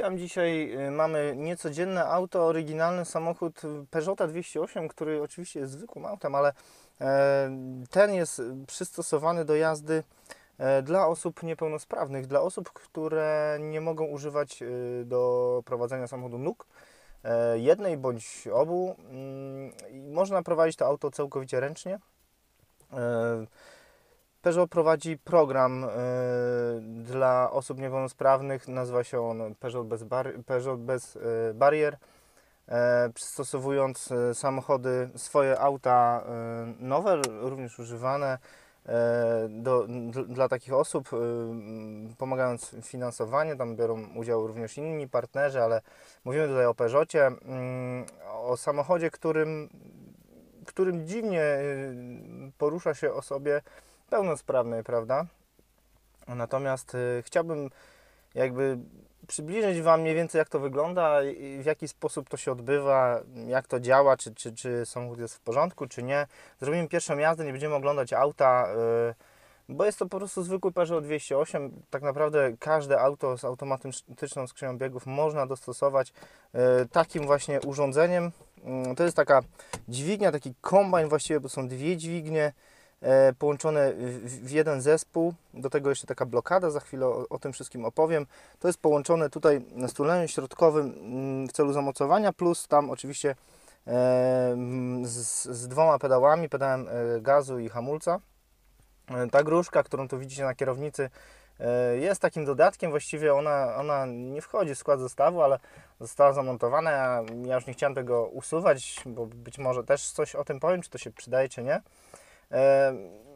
witam. Dzisiaj y, mamy niecodzienne auto, oryginalny samochód Peugeota 208, który oczywiście jest zwykłym autem, ale e, ten jest przystosowany do jazdy e, dla osób niepełnosprawnych, dla osób, które nie mogą używać y, do prowadzenia samochodu nóg, e, jednej bądź obu. Mm, Można prowadzić to auto całkowicie ręcznie. Peugeot prowadzi program e, dla osób niepełnosprawnych. Nazywa się on Peugeot bez, bar Peugeot bez e, barier. E, przystosowując samochody, swoje auta nowe, również używane do, dla takich osób, pomagając w finansowaniu. Tam biorą udział również inni partnerzy, ale mówimy tutaj o Peugeotie, mm, o samochodzie, którym, którym dziwnie porusza się osobie pełnosprawnej, prawda? Natomiast y, chciałbym jakby przybliżyć Wam mniej więcej, jak to wygląda, w jaki sposób to się odbywa, jak to działa, czy, czy, czy samochód jest w porządku, czy nie. Zrobimy pierwszą jazdę, nie będziemy oglądać auta, y, bo jest to po prostu zwykły Peugeot 208. Tak naprawdę każde auto z automatyczną skrzynią biegów można dostosować y, takim właśnie urządzeniem. Mm, To jest taka dźwignia, taki kombajn właściwie, bo są dwie dźwignie połączone w, jeden zespół. Do tego jeszcze taka blokada, za chwilę o, o tym wszystkim opowiem. To jest połączone tutaj z tunelem środkowym mm, w celu zamocowania, plus tam oczywiście e, mm, z, z dwoma pedałami, pedałem e, gazu i hamulca. E, Ta gruszka, którą tu widzicie na kierownicy, e, jest takim dodatkiem. Właściwie ona, ona nie wchodzi w skład zestawu, ale została zamontowana. Ja, ja już nie chciałem tego usuwać, bo być może też coś o tym powiem, czy to się przydaje, czy nie.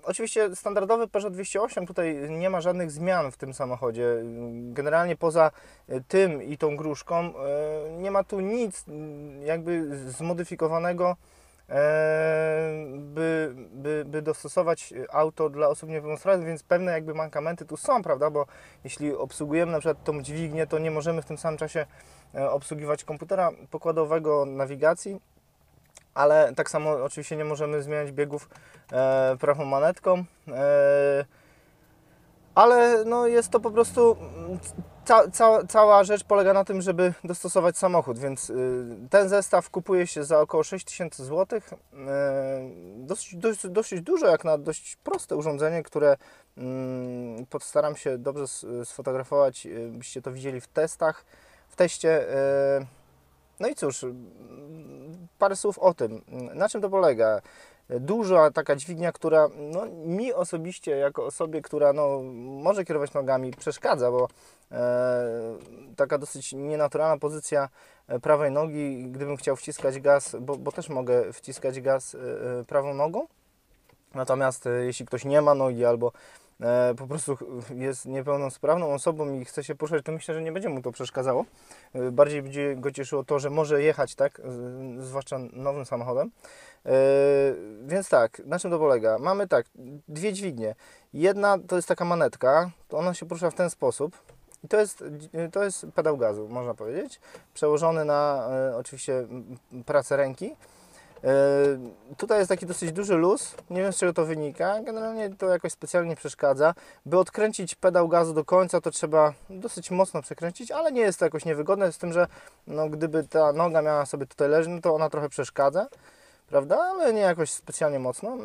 Oczywiście standardowy Peugeot 208, tutaj nie ma żadnych zmian w tym samochodzie. Generalnie poza e, tym i tą gruszką e, nie ma tu nic jakby zmodyfikowanego, e, by, by, by dostosować auto dla osób niepełnosprawnych, więc pewne jakby mankamenty tu są, prawda, bo jeśli obsługujemy na przykład tą dźwignię, to nie możemy w tym samym czasie obsługiwać komputera pokładowego nawigacji, ale tak samo oczywiście nie możemy zmieniać biegów e, prawą manetką. E, ale no jest to po prostu ca, ca, cała rzecz polega na tym, żeby dostosować samochód, więc y, ten zestaw kupuje się za około 6000 zł. Dosyć, dość, dosyć dużo jak na dość proste urządzenie, które mm, postaram się dobrze sfotografować, y, byście to widzieli w testach, w teście. y, no i cóż, parę słów o tym. Na czym to polega? Duża taka dźwignia, która no, mi osobiście, jako osobie, która no, może kierować nogami, przeszkadza, bo e, taka dosyć nienaturalna pozycja e, prawej nogi, gdybym chciał wciskać gaz, bo, bo też mogę wciskać gaz e, e, prawą nogą. Natomiast e, jeśli ktoś nie ma nogi albo po prostu jest niepełnosprawną osobą i chce się poruszać, to myślę, że nie będzie mu to przeszkadzało. E, Bardziej będzie go cieszyło to, że może jechać, tak, z- zwłaszcza nowym samochodem. E, Więc tak, na czym to polega? Mamy tak, dwie dźwignie. Jedna to jest taka manetka, to ona się porusza w ten sposób. I to jest, to jest pedał gazu, można powiedzieć, przełożony na e, oczywiście pracę ręki. E, Tutaj jest taki dosyć duży luz, nie wiem z czego to wynika, generalnie to jakoś specjalnie nie przeszkadza. By odkręcić pedał gazu do końca, to trzeba dosyć mocno przekręcić, ale nie jest to jakoś niewygodne, z tym, że no, gdyby ta noga miała sobie tutaj leżeć, no to ona trochę przeszkadza, prawda, ale nie jakoś specjalnie mocno.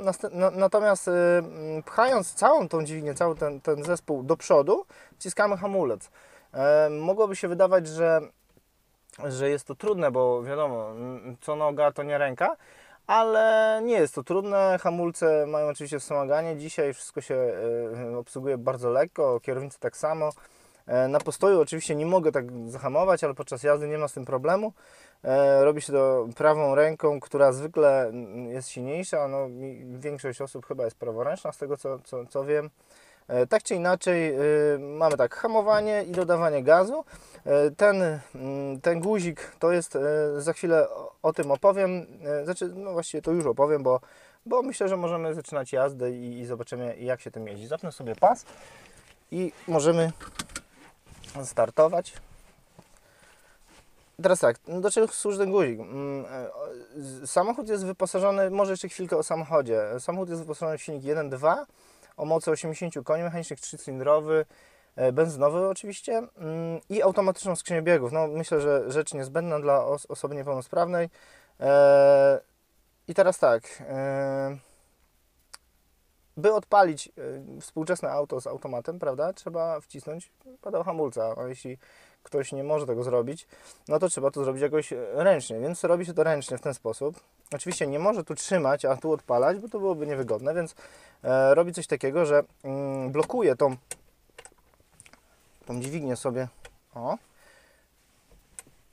Natomiast y, mm, pchając całą tą dźwignię, cały ten, ten zespół do przodu, wciskamy hamulec. E, Mogłoby się wydawać, że że jest to trudne, bo wiadomo, co noga to nie ręka, ale nie jest to trudne. Hamulce mają oczywiście wspomaganie. Dzisiaj wszystko się e, obsługuje bardzo lekko, kierownicy tak samo. E, Na postoju oczywiście nie mogę tak zahamować, ale podczas jazdy nie ma z tym problemu. E, Robi się to prawą ręką, która zwykle jest silniejsza. No, większość osób chyba jest praworęczna, z tego co, co, co wiem. E, Tak czy inaczej, y, mamy tak hamowanie i dodawanie gazu. E, Ten, mm, ten guzik to jest, e, za chwilę o, tym opowiem. E, Znaczy, no właściwie to już opowiem, bo, bo myślę, że możemy zaczynać jazdę i, i zobaczymy jak się tym jeździ. Zapnę sobie pas i możemy startować. Teraz tak, do czego służy ten guzik? Mm, e, Samochód jest wyposażony, może jeszcze chwilkę o samochodzie. Samochód jest wyposażony w silnik 1.2 o mocy 80 koni mechanicznych, 3-cylindrowy. e, benzynowy oczywiście mm, i automatyczną skrzynię biegów. No, myślę, że rzecz niezbędna dla os osoby niepełnosprawnej. E, I teraz tak, e, by odpalić współczesne auto z automatem, prawda, trzeba wcisnąć pedał hamulca. A jeśli ktoś nie może tego zrobić, no to trzeba to zrobić jakoś ręcznie, więc robi się to ręcznie w ten sposób. Oczywiście nie może tu trzymać, a tu odpalać, bo to byłoby niewygodne, więc e, robi coś takiego, że mm, blokuje tą, tą dźwignię sobie. O.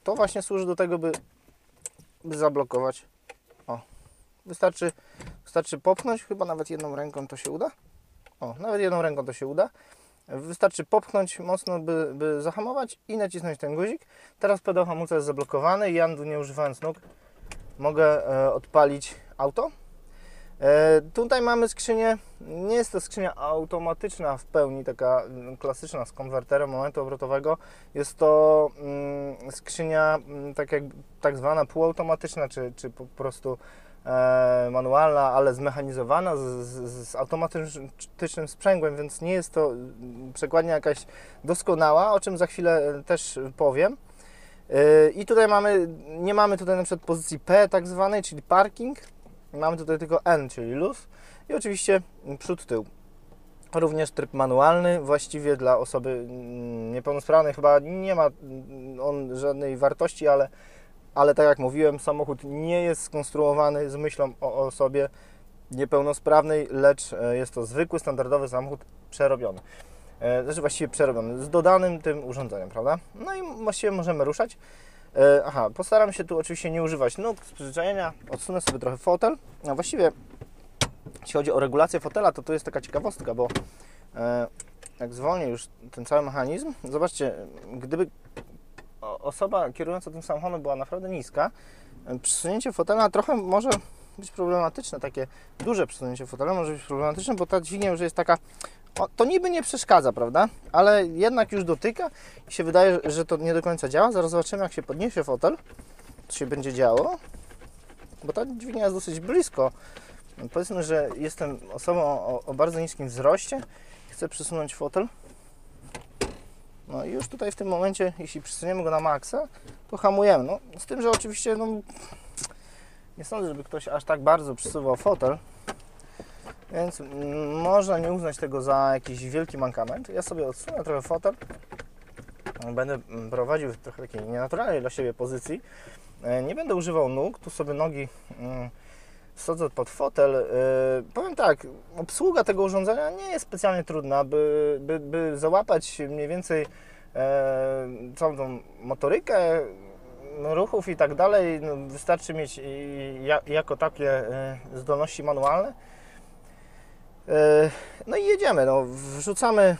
To właśnie służy do tego, by, by zablokować. O. Wystarczy, wystarczy popchnąć, chyba nawet jedną ręką to się uda. O, nawet jedną ręką to się uda. Wystarczy popchnąć mocno, by, by zahamować i nacisnąć ten guzik. Teraz pedał hamulca jest zablokowany i ja nie używając nóg mogę e, odpalić auto. E, tutaj mamy skrzynię, nie jest to skrzynia automatyczna w pełni, taka mm, klasyczna z konwerterem momentu obrotowego. Jest to mm, skrzynia mm, tak, jak, tak zwana półautomatyczna, czy, czy po prostu manualna, ale zmechanizowana z, z, z automatycznym sprzęgłem, więc nie jest to przekładnia jakaś doskonała, o czym za chwilę też powiem. E, I tutaj mamy, nie mamy tutaj na przykład pozycji P tak zwanej, czyli parking. Mamy tutaj tylko N, czyli luz. I oczywiście przód, tył. Również tryb manualny, właściwie dla osoby mm, niepełnosprawnej chyba nie ma mm, on żadnej wartości, ale, ale tak jak mówiłem, samochód nie jest skonstruowany z myślą o osobie niepełnosprawnej, lecz e, jest to zwykły, standardowy samochód przerobiony. E, znaczy właściwie przerobiony, z dodanym tym urządzeniem, prawda? No i właściwie możemy ruszać. E, aha, postaram się tu oczywiście nie używać nóg z przyzwyczajenia, odsunę sobie trochę fotel. A właściwie, jeśli chodzi o regulację fotela, to tu jest taka ciekawostka, bo jak zwolnię już ten cały mechanizm, zobaczcie, gdyby osoba kierująca tym samochodem była naprawdę niska, przesunięcie fotela trochę może być problematyczne, takie duże przesunięcie fotela może być problematyczne, bo ta dźwignia już jest taka to niby nie przeszkadza, prawda? Ale jednak już dotyka i się wydaje, że to nie do końca działa. Zaraz zobaczymy, jak się podniesie fotel, co się będzie działo, bo ta dźwignia jest dosyć blisko. Powiedzmy, że jestem osobą o, o bardzo niskim wzroście, chcę przesunąć fotel. No i już tutaj w tym momencie, jeśli przesuniemy go na maksa, to hamujemy. No, z tym, że oczywiście no, nie sądzę, żeby ktoś aż tak bardzo przesuwał fotel. Więc można nie uznać tego za jakiś wielki mankament. Ja sobie odsunę trochę fotel. Będę prowadził w trochę takiej nienaturalnej dla siebie pozycji. E, nie będę używał nóg. Tu sobie nogi mm, wsadzę pod fotel. E, powiem tak, obsługa tego urządzenia nie jest specjalnie trudna, by, by, by załapać mniej więcej e, całą tą motorykę ruchów i tak dalej. No, wystarczy mieć jako takie zdolności manualne. E, no i jedziemy. No, wrzucamy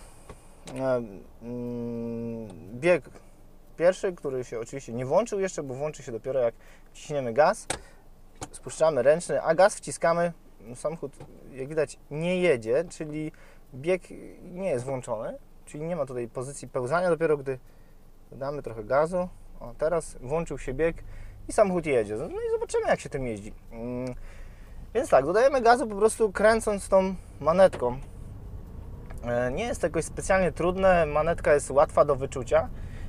mm, bieg pierwszy, który się oczywiście nie włączył jeszcze, bo włączy się dopiero jak ciśniemy gaz. Spuszczamy ręczny, a gaz wciskamy. Samochód, jak widać, nie jedzie, czyli bieg nie jest włączony, czyli nie ma tutaj pozycji pełzania. Dopiero gdy damy trochę gazu, o teraz włączył się bieg i samochód jedzie. No i zobaczymy, jak się tym jeździ. Mm, więc tak, dodajemy gazu po prostu kręcąc tą manetką. E, nie jest to jakoś specjalnie trudne, manetka jest łatwa do wyczucia.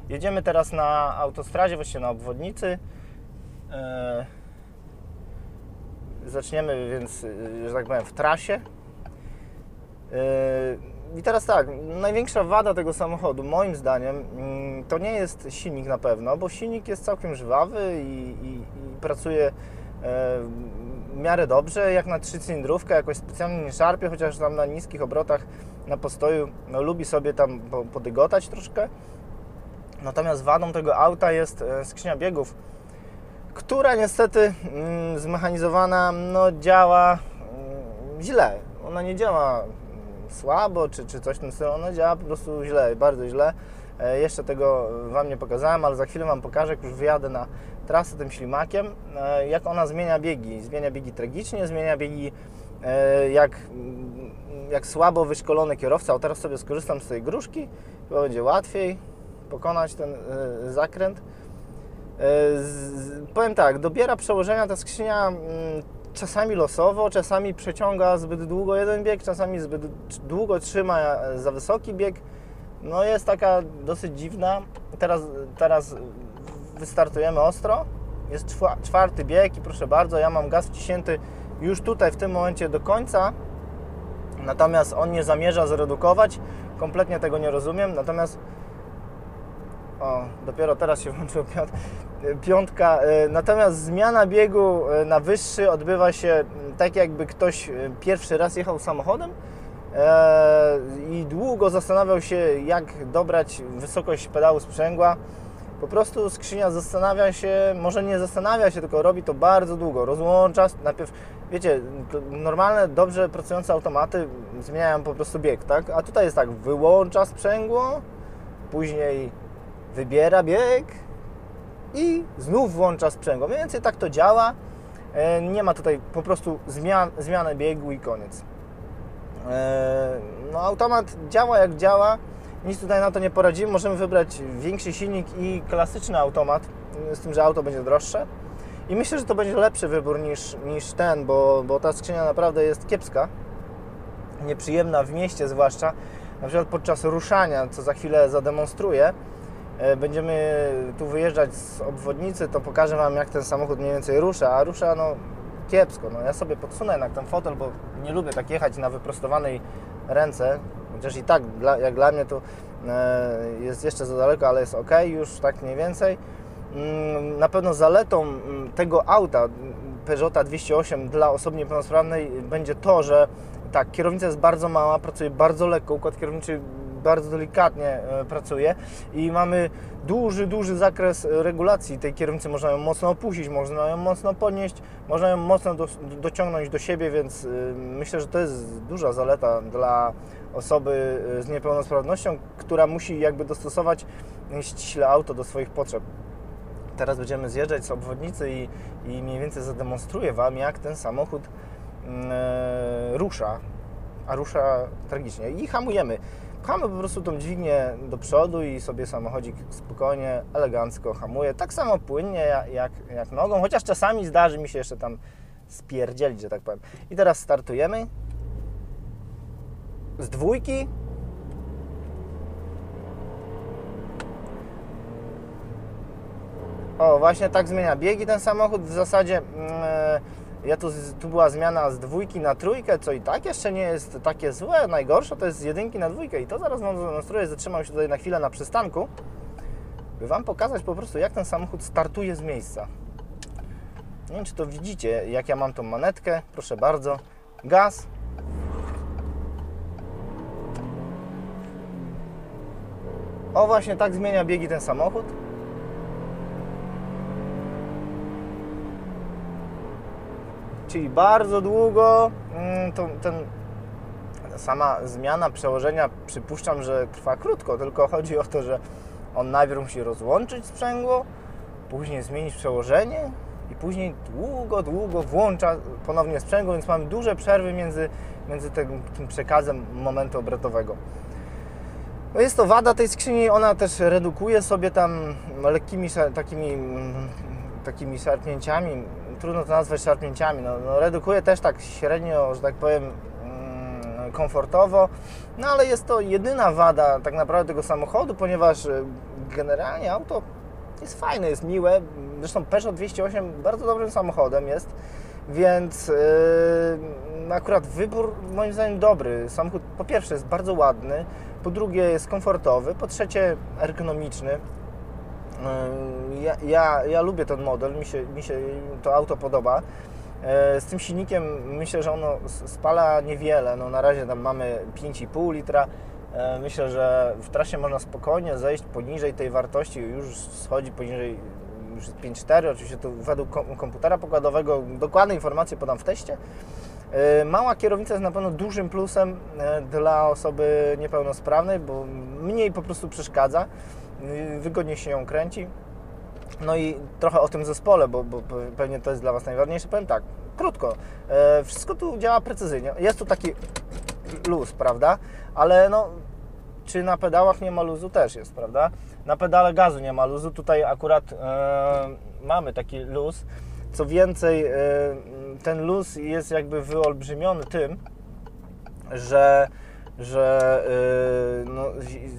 Jedziemy teraz na autostradzie, właściwie na obwodnicy. E, zaczniemy więc, że tak powiem, w trasie. E, I teraz tak, największa wada tego samochodu, moim zdaniem, mm, to nie jest silnik na pewno, bo silnik jest całkiem żwawy i, i, i pracuje w miarę dobrze, jak na trzycylindrówkę, jakoś specjalnie nie szarpie, chociaż tam na niskich obrotach na postoju no, lubi sobie tam podygotać troszkę. Natomiast wadą tego auta jest e, skrzynia biegów, która niestety mm, zmechanizowana no, działa mm, źle. Ona nie działa mm, słabo czy, czy coś w tym stylu, ona działa po prostu źle, bardzo źle. E, jeszcze tego Wam nie pokazałem, ale za chwilę Wam pokażę, jak już wyjadę na trasę tym ślimakiem, e, jak ona zmienia biegi. Zmienia biegi tragicznie, zmienia biegi e, jak, jak słabo wyszkolony kierowca. O teraz sobie skorzystam z tej gruszki, chyba będzie łatwiej pokonać ten zakręt. Powiem tak, dobiera przełożenia ta skrzynia mm, czasami losowo, czasami przeciąga zbyt długo jeden bieg, czasami zbyt długo trzyma za wysoki bieg no jest taka dosyć dziwna. Teraz, teraz wystartujemy ostro. Jest czwarty bieg i proszę bardzo, ja mam gaz wciśnięty już tutaj w tym momencie do końca. Natomiast on nie zamierza zredukować. Kompletnie tego nie rozumiem. Natomiast o, dopiero teraz się włączył piątka. E, natomiast zmiana biegu e, na wyższy odbywa się tak, jakby ktoś e, pierwszy raz jechał samochodem i długo zastanawiał się, jak dobrać wysokość pedału sprzęgła. Po prostu skrzynia zastanawia się, może nie zastanawia się, tylko robi to bardzo długo. Rozłącza, najpierw, wiecie, normalne, dobrze pracujące automaty zmieniają po prostu bieg, tak? A tutaj jest tak, wyłącza sprzęgło, później wybiera bieg i znów włącza sprzęgło. Mniej więcej tak to działa. E, nie ma tutaj po prostu zmian, zmiany biegu i koniec. E, no, automat działa jak działa. Nic tutaj na to nie poradzimy. Możemy wybrać większy silnik i klasyczny automat, z tym, że auto będzie droższe. I myślę, że to będzie lepszy wybór niż, niż ten, bo, bo ta skrzynia naprawdę jest kiepska. Nieprzyjemna w mieście zwłaszcza. Na przykład podczas ruszania, co za chwilę zademonstruję, E, będziemy tu wyjeżdżać z obwodnicy, to pokażę Wam jak ten samochód mniej więcej rusza, a rusza no kiepsko. No, ja sobie podsunę jednak ten fotel, bo nie lubię tak jechać na wyprostowanej ręce, chociaż i tak dla, jak dla mnie to e, jest jeszcze za daleko, ale jest ok, już tak mniej więcej. Mm, na pewno zaletą mm, tego auta Peugeota 208 dla osoby niepełnosprawnej będzie to, że tak, kierownica jest bardzo mała, pracuje bardzo lekko, układ kierowniczy bardzo delikatnie e, pracuje i mamy duży, duży zakres regulacji tej kierownicy. Można ją mocno opuścić, można ją mocno podnieść, można ją mocno do, dociągnąć do siebie, więc e, myślę, że to jest duża zaleta dla osoby e, z niepełnosprawnością, która musi jakby dostosować ściśle auto do swoich potrzeb. Teraz będziemy zjeżdżać z obwodnicy i, i mniej więcej zademonstruję Wam, jak ten samochód mm, rusza, a rusza tragicznie. I hamujemy. Pchamy po prostu tą dźwignię do przodu i sobie samochodzik spokojnie, elegancko hamuje. Tak samo płynnie jak, jak nogą, chociaż czasami zdarzy mi się jeszcze tam spierdzielić, że tak powiem. I teraz startujemy. Z dwójki. O, właśnie tak zmienia biegi ten samochód. W zasadzie... Yy, ja tu, tu była zmiana z dwójki na trójkę, co i tak jeszcze nie jest takie złe. Najgorsze to jest z jedynki na dwójkę i to zaraz zademonstruję. Zatrzymam się tutaj na chwilę na przystanku, by Wam pokazać po prostu, jak ten samochód startuje z miejsca. Nie wiem, czy to widzicie, jak ja mam tą manetkę. Proszę bardzo. Gaz. O, właśnie tak zmienia biegi ten samochód. Czyli bardzo długo mm, to, ten, sama zmiana przełożenia przypuszczam, że trwa krótko, tylko chodzi o to, że on najpierw musi rozłączyć sprzęgło, później zmienić przełożenie i później długo, długo włącza ponownie sprzęgło, więc mamy duże przerwy między, między tym, tym przekazem momentu obrotowego. No jest to wada tej skrzyni, ona też redukuje sobie tam lekkimi takimi, mm, takimi szarpnięciami trudno to nazwać szarpnięciami. No, no, redukuje też tak średnio, że tak powiem, mm, komfortowo, no ale jest to jedyna wada tak naprawdę tego samochodu, ponieważ y, generalnie auto jest fajne, jest miłe. Zresztą Peugeot 208 bardzo dobrym samochodem jest, więc yy, akurat wybór moim zdaniem dobry. Samochód po pierwsze jest bardzo ładny, po drugie jest komfortowy, po trzecie ergonomiczny. Ja, ja, ja, lubię ten model, mi się, mi się to auto podoba. E, z tym silnikiem myślę, że ono spala niewiele. No, na razie tam mamy 5,5 litra. E, myślę, że w trasie można spokojnie zejść poniżej tej wartości, już schodzi poniżej już 5,4. Oczywiście to według komputera pokładowego dokładne informacje podam w teście. E, mała kierownica jest na pewno dużym plusem dla osoby niepełnosprawnej, bo mniej po prostu przeszkadza. Y, wygodnie się ją kręci. No i trochę o tym zespole, bo, bo pewnie to jest dla Was najważniejsze. Powiem tak, krótko. E, wszystko tu działa precyzyjnie. Jest tu taki luz, prawda? Ale no, czy na pedałach nie ma luzu? Też jest, prawda? Na pedale gazu nie ma luzu. Tutaj akurat e, mamy taki luz. Co więcej, e, ten luz jest jakby wyolbrzymiony tym, że że no,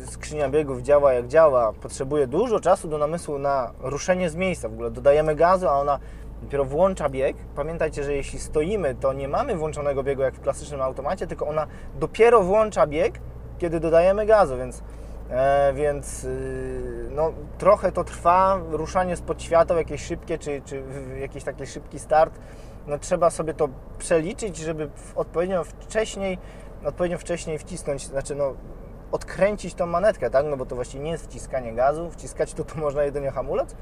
skrzynia biegów działa jak działa, potrzebuje dużo czasu do namysłu na ruszenie z miejsca. W ogóle dodajemy gazu, a ona dopiero włącza bieg. Pamiętajcie, że jeśli stoimy, to nie mamy włączonego biegu jak w klasycznym automacie, tylko ona dopiero włącza bieg, kiedy dodajemy gazu, więc, e, więc yy, no, trochę to trwa. Ruszanie spod światła, jakieś szybkie, czy, czy jakiś taki szybki start, no, trzeba sobie to przeliczyć, żeby odpowiednio wcześniej, odpowiednio wcześniej wcisnąć, znaczy no, odkręcić tą manetkę, tak? No bo to właściwie nie jest wciskanie gazu, wciskać to, to można jedynie hamulec.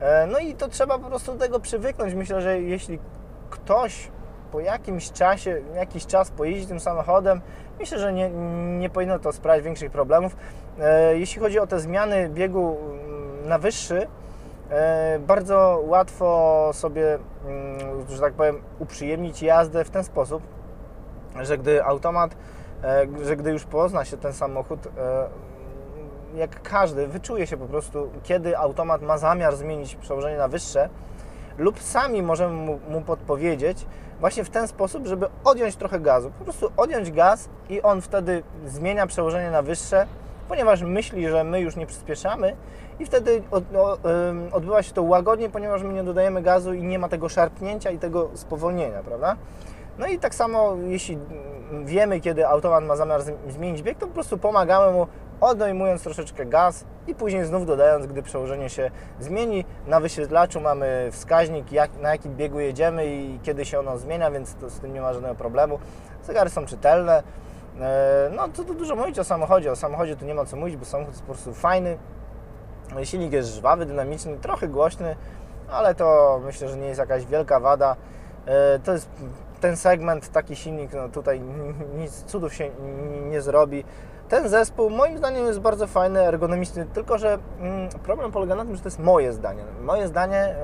E, no i to trzeba po prostu do tego przywyknąć. Myślę, że jeśli ktoś po jakimś czasie, jakiś czas pojeździ tym samochodem, myślę, że nie, nie powinno to sprawiać większych problemów. E, jeśli chodzi o te zmiany biegu mm, na wyższy, e, bardzo łatwo sobie, mm, że tak powiem, uprzyjemnić jazdę w ten sposób, że gdy automat, że gdy już pozna się ten samochód, jak każdy, wyczuje się po prostu, kiedy automat ma zamiar zmienić przełożenie na wyższe, lub sami możemy mu, podpowiedzieć właśnie w ten sposób, żeby odjąć trochę gazu. Po prostu odjąć gaz i on wtedy zmienia przełożenie na wyższe, ponieważ myśli, że my już nie przyspieszamy i wtedy od, odbywa się to łagodnie, ponieważ my nie dodajemy gazu i nie ma tego szarpnięcia i tego spowolnienia, prawda? No i tak samo, jeśli wiemy, kiedy automat ma zamiar zmienić bieg, to po prostu pomagamy mu odejmując troszeczkę gaz i później znów dodając, gdy przełożenie się zmieni. Na wyświetlaczu mamy wskaźnik, jak, na jakim biegu jedziemy i kiedy się ono zmienia, więc to, z tym nie ma żadnego problemu. Zegary są czytelne. E, no, co tu dużo mówić o samochodzie. O samochodzie tu nie ma co mówić, bo samochód jest po prostu fajny. Silnik jest żwawy, dynamiczny, trochę głośny, ale to myślę, że nie jest jakaś wielka wada. E, to jest ten segment, taki silnik, no tutaj nic cudów się nie zrobi. Ten zespół moim zdaniem jest bardzo fajny, ergonomiczny, tylko że mm, problem polega na tym, że to jest moje zdanie. Moje zdanie,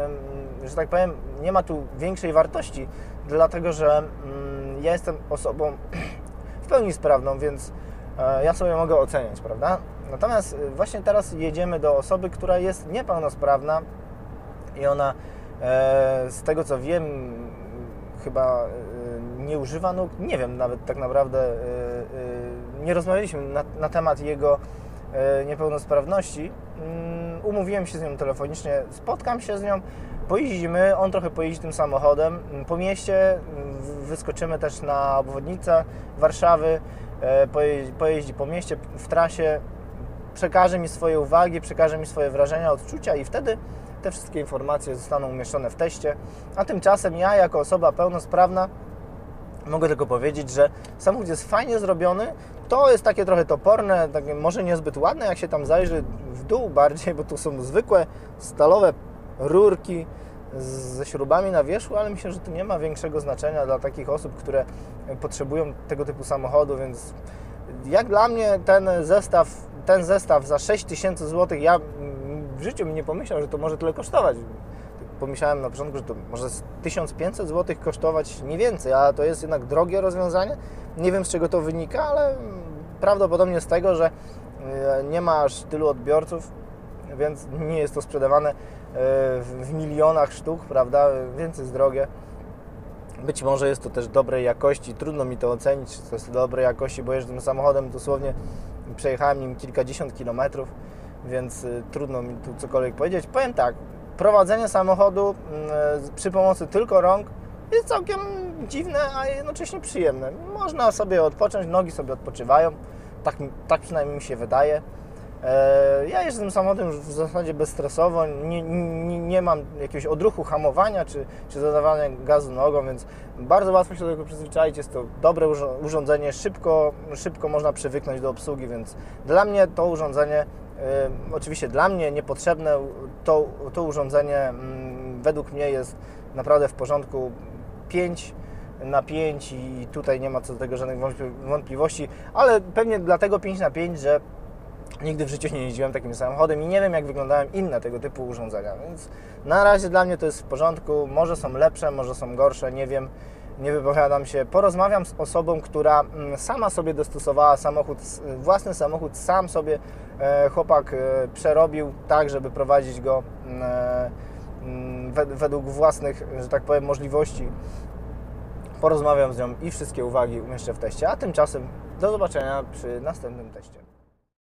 że tak powiem, nie ma tu większej wartości, dlatego że mm, ja jestem osobą w pełni sprawną, więc e, ja sobie mogę oceniać, prawda? Natomiast e, właśnie teraz jedziemy do osoby, która jest niepełnosprawna i ona e, z tego co wiem, chyba nie używa nóg. Nie wiem nawet tak naprawdę nie rozmawialiśmy na, na temat jego niepełnosprawności. Mm, umówiłem się z nią telefonicznie, spotkam się z nią, pojeździmy, on trochę pojeździ tym samochodem po mieście, wyskoczymy też na obwodnicę Warszawy, pojeździ po mieście, w trasie, przekaże mi swoje uwagi, przekaże mi swoje wrażenia, odczucia i wtedy te wszystkie informacje zostaną umieszczone w teście, a tymczasem ja jako osoba pełnosprawna mogę tylko powiedzieć, że samochód jest fajnie zrobiony. To jest takie trochę toporne, takie może niezbyt ładne, jak się tam zajrzy w dół bardziej, bo tu są zwykłe stalowe rurki ze śrubami na wierzchu, ale myślę, że to nie ma większego znaczenia dla takich osób, które potrzebują tego typu samochodu, więc jak dla mnie ten zestaw, ten zestaw za 6000 zł, ja w życiu mi nie pomyślał, że to może tyle kosztować pomyślałem na początku, że to może 1500 zł kosztować nie więcej, a to jest jednak drogie rozwiązanie. Nie wiem z czego to wynika, ale prawdopodobnie z tego, że e, nie ma aż tylu odbiorców, więc nie jest to sprzedawane e, w milionach sztuk, prawda, więc jest drogie. Być może jest to też dobrej jakości, trudno mi to ocenić, czy to jest dobrej jakości, bo jeżdżę tym samochodem dosłownie przejechałem nim kilkadziesiąt kilometrów, więc e, trudno mi tu cokolwiek powiedzieć. Powiem tak, prowadzenie samochodu mm, przy pomocy tylko rąk jest całkiem dziwne, a jednocześnie przyjemne. Można sobie odpocząć, nogi sobie odpoczywają, tak, tak przynajmniej mi się wydaje. E, ja jeżdżę tym samochodem w zasadzie bezstresowo, nie, nie, nie, mam jakiegoś odruchu hamowania czy, czy dodawania gazu nogą, więc bardzo łatwo się do tego przyzwyczaić. Jest to dobre urządzenie, szybko, szybko można przywyknąć do obsługi, więc dla mnie to urządzenie Oczywiście dla mnie niepotrzebne to, to urządzenie mm, według mnie jest naprawdę w porządku. 5 na 5 i tutaj nie ma co do tego żadnych wątpliwości, ale pewnie dlatego 5 na 5, że nigdy w życiu nie jeździłem takim samochodem i nie wiem jak wyglądają inne tego typu urządzenia, więc na razie dla mnie to jest w porządku, może są lepsze, może są gorsze, nie wiem nie wypowiadam się. Porozmawiam z osobą, która mm, sama sobie dostosowała samochód, własny samochód, sam sobie e, chłopak e, przerobił tak, żeby prowadzić go mm, e, mm, według własnych, że tak powiem, możliwości. porozmawiam z nią i wszystkie uwagi umieszczę w teście. A tymczasem do zobaczenia przy następnym teście.